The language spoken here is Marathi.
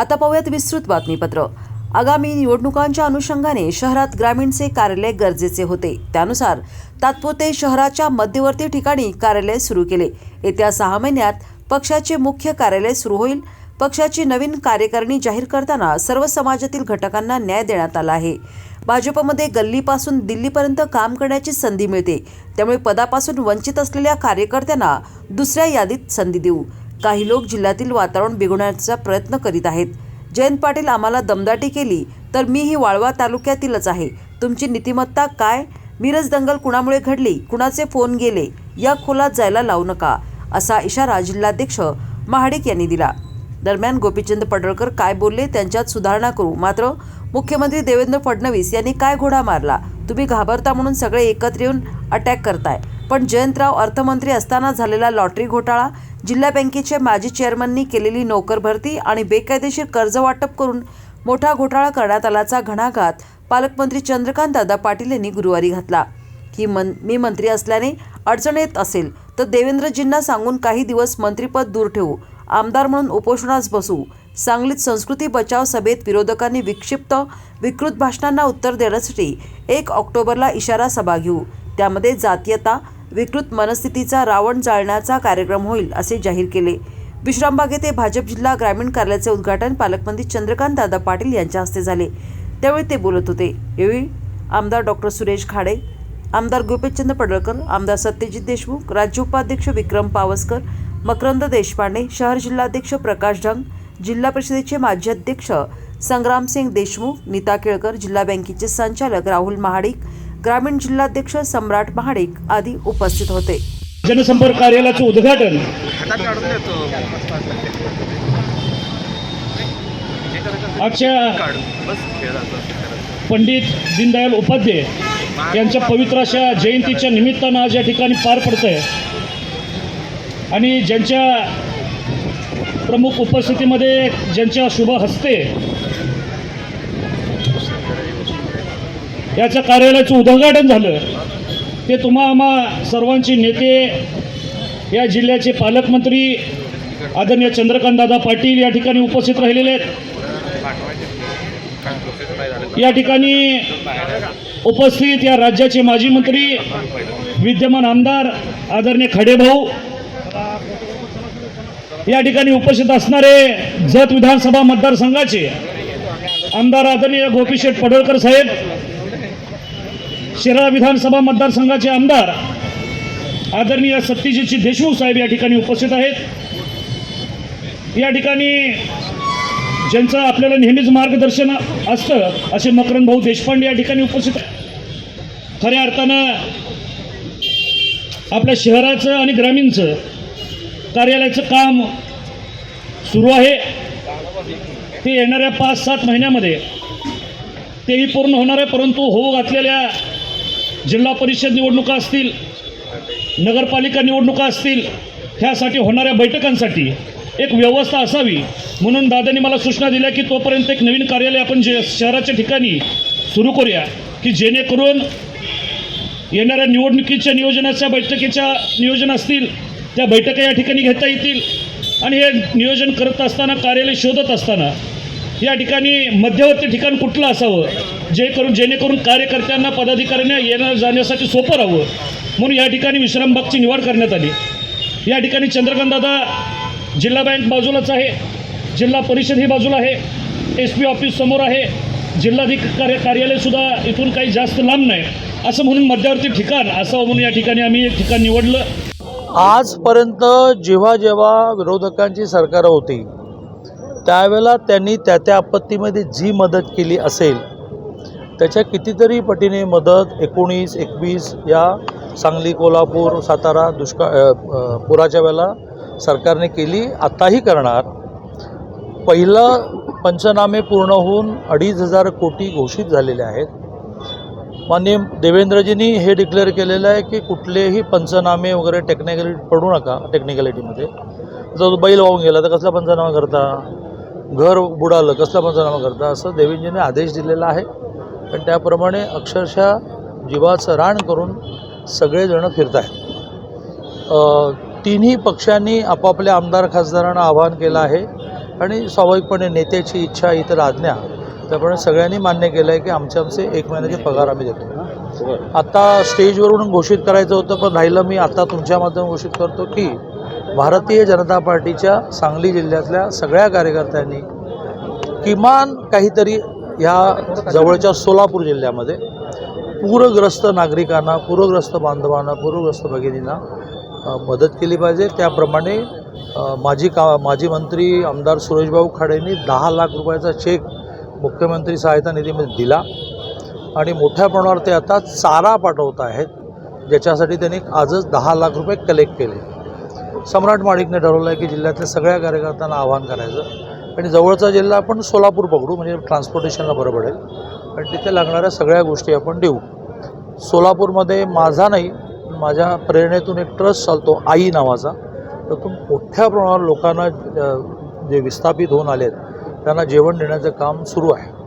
आता पाहूयात विस्तृत बातमीपत्र. आगामी निवडणुकांच्या अनुषंगाने शहरात ग्रामीणचे कार्यालय गरजेचे होते. त्यानुसार तात्पुरते शहराच्या मध्यवर्ती ठिकाणी कार्यालय सुरू केले. येत्या सहा महिन्यात पक्षाचे मुख्य कार्यालय सुरू होईल. पक्षाची नवीन कार्यकारिणी जाहीर करताना सर्व समाजातील घटकांना न्याय देण्यात आला आहे. भाजपमध्ये गल्लीपासून दिल्लीपर्यंत काम करण्याची संधी मिळते. त्यामुळे पदापासून वंचित असलेल्या कार्यकर्त्यांना दुसऱ्या यादीत संधी देऊ. काही लोक जिल्ह्यातील वातावरण बिघडण्याचा प्रयत्न करीत आहेत. जयंत पाटील आम्हाला दमदाटी केली तर मी ही वाळवा तालुक्यातीलच आहे. तुमची नीतिमत्ता काय? मिरज दंगल कुणामुळे घडली? कुणाचे फोन गेले? या खोलात जायला लावू नका असा इशारा जिल्हाध्यक्ष महाडिक यांनी दिला. दरम्यान गोपीचंद पडळकर काय बोलले त्यांच्यात सुधारणा करू. मात्र मुख्यमंत्री देवेंद्र फडणवीस यांनी काय घोडा मारला? तुम्ही घाबरता म्हणून सगळे एकत्र येऊन अटॅक करताय. पण जयंतराव अर्थमंत्री असताना झालेला लॉटरी घोटाळा जिल्हा बँकेचे माजी चेअरमननी केलेली नोकर भरती आणि बेकायदेशीर कर्ज वाटप करून मोठा घोटाळा करण्यात आल्याचा घणाघात पालकमंत्री चंद्रकांत दादा पाटील यांनी गुरुवारी घातला. की मन मी मंत्री असल्याने अडचण येत असेल तर देवेंद्रजींना सांगून काही दिवस मंत्रीपद दूर ठेवू आमदार म्हणून उपोषणास बसू सांगलीत संस्कृती बचाव सभेत विरोधकांनी विक्षिप्त विकृत भाषणांना उत्तर देण्यासाठी एक ऑक्टोबरला इशारा सभा घेऊ त्यामध्ये जातीयता विकृत मनस्थितीचा रावण जाळण्याचा कार्यक्रम होईल असे जाहीर केले. विश्रामबाग येथे भाजप जिल्हा ग्रामीण कार्यालयाचे उद्घाटन पालकमंत्री चंद्रकांत दादा पाटील यांच्या हस्ते झाले. त्यावेळी ते बोलत होते. यावेळी आमदार डॉक्टर सुरेश खाडे आमदार गोपीचंद पडळकर आमदार सत्यजित देशमुख राज्य उपाध्यक्ष विक्रम पावसकर मकरंद देशपांडे शहर जिल्हाध्यक्ष प्रकाश ढंग जिल्हा परिषदेचे माजी अध्यक्ष संग्रामसिंग देशमुख नीता केळकर जिल्हा बँकेचे संचालक राहुल महाडिक ग्रामीण जिल्हाध्यक्ष सम्राट महाडिक आदी उपस्थित होते. जनसंपर्क कार्यालयाचं उद्घाटन. आजच्या पंडित दीनदयाल उपाध्याय यांच्या पवित्र अशा जयंतीच्या निमित्तानं आज या ठिकाणी पार पडत आहे आणि ज्यांच्या प्रमुख उपस्थितीमध्ये ज्यांच्या शुभ हस्ते याच्या कार्यालयाचं उद्घाटन झालं. ते तुम्हा आम्हा सर्वांचे नेते या जिल्ह्याचे पालकमंत्री आदरणीय चंद्रकांतदादा पाटील या ठिकाणी उपस्थित राहिलेले आहेत. या ठिकाणी उपस्थित या राज्याचे माजी मंत्री विद्यमान आमदार आदरणीय खडेभाऊ. या ठिकाणी उपस्थित असणारे जत विधानसभा मतदारसंघाचे आमदार आदरणीय गोपीशेठ पडळकर साहेब शिराळा विधानसभा मतदारसंघाचे आमदार आदरणीय सत्यजितजी देशमुख साहेब या ठिकाणी उपस्थित आहेत. या ठिकाणी ज्यांचं आपल्याला नेहमीच मार्गदर्शन असतं असे मकरंद भाऊ देशपांडे या ठिकाणी उपस्थित आहेत. खऱ्या अर्थानं आपल्या शहराचं आणि ग्रामीणचं कार्यालयाचं काम सुरू आहे. ते येणाऱ्या पाच सात महिन्यामध्ये तेही पूर्ण होणार आहे परंतु होऊ घातलेल्या जिल्हा परिषद निवडणुका असतील नगरपालिका निवडणुका असतील ह्यासाठी होणाऱ्या बैठकांसाठी एक व्यवस्था असावी. म्हणून दादांनी मला सूचना दिल्या की तोपर्यंत एक नवीन कार्यालय आपण जे शहराच्या ठिकाणी सुरू करूया की जेणेकरून येणाऱ्या निवडणुकीच्या नियोजनाच्या बैठकीच्या नियोजन असतील त्या बैठका या ठिकाणी घेता येतील. आणि हे नियोजन करत असताना कार्यालय शोधत असताना या ठिकाणी मध्यवर्ती ठिकाण कुठलं असावं? जे करून जेणेकरून कार्यकर्त्यांना पदाधिकाऱ्यांना येण्या जाण्यासाठी सोपं राहावं. म्हणून या ठिकाणी विश्रामबागची निवड करण्यात आली. या ठिकाणी चंद्रकांतदादा जिल्हा बँक बाजूलाच आहे. जिल्हा परिषद ही बाजूला आहे. एस पी ऑफिस समोर आहे. जिल्हाधिकारी कार्यालयसुद्धा इथून काही जास्त लांब नाही. असं म्हणून मध्यवर्ती ठिकाण असावं म्हणून या ठिकाणी आम्ही ठिकाण निवडलं. आजपर्यंत जेव्हा जेव्हा विरोधकांची सरकारं होती त्यावेळेला त्यांनी त्या त्या आपत्तीमध्ये जी मदत केली असेल त्याच्या कितीतरी पटीने मदत एकोणीस एकवीस या सांगली कोल्हापूर सातारा दुष्काळ पुराच्या वेळेला सरकारने केली. आत्ताही करणार. पहिलं पंचनामे पूर्ण होऊन अडीच हजार कोटी घोषित झालेले आहेत. माननीय देवेंद्रजींनी हे डिक्लेअर केलेलं आहे की कुठलेही पंचनामे वगैरे टेक्निकॅलिटी पडू नका टेक्निकॅलिटीमध्ये जर बैल वाहून गेला तर कसला पंचनामा करता? घर बुडालं कसला पंचनामा करता असं देवेंद्रजींनी आदेश दिलेला आहे. आणि त्याप्रमाणे अक्षरशः जीवाचं रान करून सगळेजणं फिरत आहेत तिन्ही पक्षांनी आपापल्या आमदार खासदारांना आवाहन केलं आहे. आणि स्वाभाविकपणे नेत्याची इच्छा इतर आज्ञा त्यामुळे सगळ्यांनी मान्य केलं आहे की आमचे आमचे एक महिन्याचे पगार आम्ही देतो. आत्ता स्टेजवरून घोषित करायचं होतं पण राहिलं मी आता तुमच्या माध्यमातून घोषित करतो की भारतीय जनता पार्टीच्या सांगली जिल्ह्यातल्या सगळ्या कार्यकर्त्यांनी किमान काहीतरी ह्या जवळच्या सोलापूर जिल्ह्यामध्ये पूरग्रस्त नागरिकांना पूरग्रस्त बांधवांना पूरग्रस्त भगिनींना मदत केली पाहिजे. त्याप्रमाणे माजी का माजी मंत्री आमदार सुरेशभाऊ खाडेंनी दहा लाख रुपयाचा चेक मुख्यमंत्री सहायता निधीमध्ये दिला. आणि मोठ्या प्रमाणावर ते आता चारा पाठवत आहेत ज्याच्यासाठी त्यांनी आजच दहा लाख रुपये कलेक्ट केले. सम्राट माडिकने ठरवलं आहे की जिल्ह्यातल्या सगळ्या कार्यकर्त्यांना आवाहन करायचं. आणि जवळचा जिल्हा आपण सोलापूर पकडू म्हणजे ट्रान्सपोर्टेशनला बरं पडेल. आणि तिथे लागणाऱ्या सगळ्या गोष्टी आपण देऊ. सोलापूरमध्ये माझा नाही माझ्या प्रेरणेतून एक ट्रस्ट चालतो आई नावाचा. तर तो मोठ्या प्रमाणावर लोकांना जे विस्थापित होऊन आले आहेत त्यांना जेवण देण्याचं काम सुरू आहे.